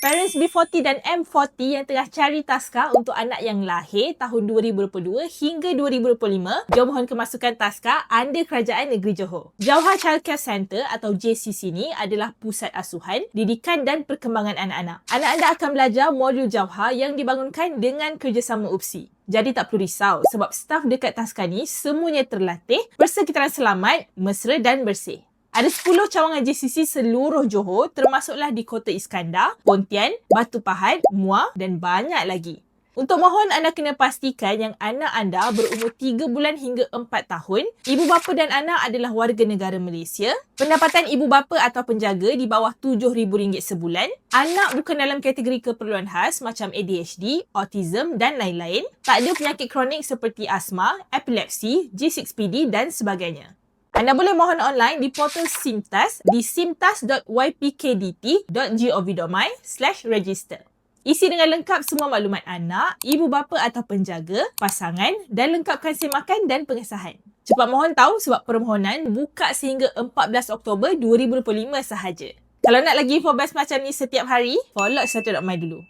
Parents B40 dan M40 yang tengah cari taska untuk anak yang lahir tahun 2022 hingga 2025, jom mohon kemasukan taska anda Kerajaan Negeri Johor. Jauhar Childcare Center atau JCC ni adalah pusat asuhan, didikan dan perkembangan anak-anak. Anak anda akan belajar modul Jauhar yang dibangunkan dengan kerjasama UPSI. Jadi tak perlu risau sebab staf dekat taska ni semuanya terlatih, persekitaran selamat, mesra dan bersih. Ada 10 cawangan JCC seluruh Johor termasuklah di Kota Iskandar, Pontian, Batu Pahat, Muar dan banyak lagi. Untuk mohon anda kena pastikan yang anak anda berumur 3 bulan hingga 4 tahun, ibu bapa dan anak adalah warga negara Malaysia, pendapatan ibu bapa atau penjaga di bawah RM7,000 sebulan, anak bukan dalam kategori keperluan khas macam ADHD, autism dan lain-lain, tak ada penyakit kronik seperti asma, epilepsi, G6PD dan sebagainya. Anda boleh mohon online di portal Simtas di simtas.ypkdt.gov.my slash register. Isi dengan lengkap semua maklumat anak, ibu bapa atau penjaga, pasangan dan lengkapkan sim makan dan pengesahan. Cepat mohon tahu sebab permohonan buka sehingga 14 Oktober 2025 sahaja. Kalau nak lagi info best macam ni setiap hari, follow 1.my dulu.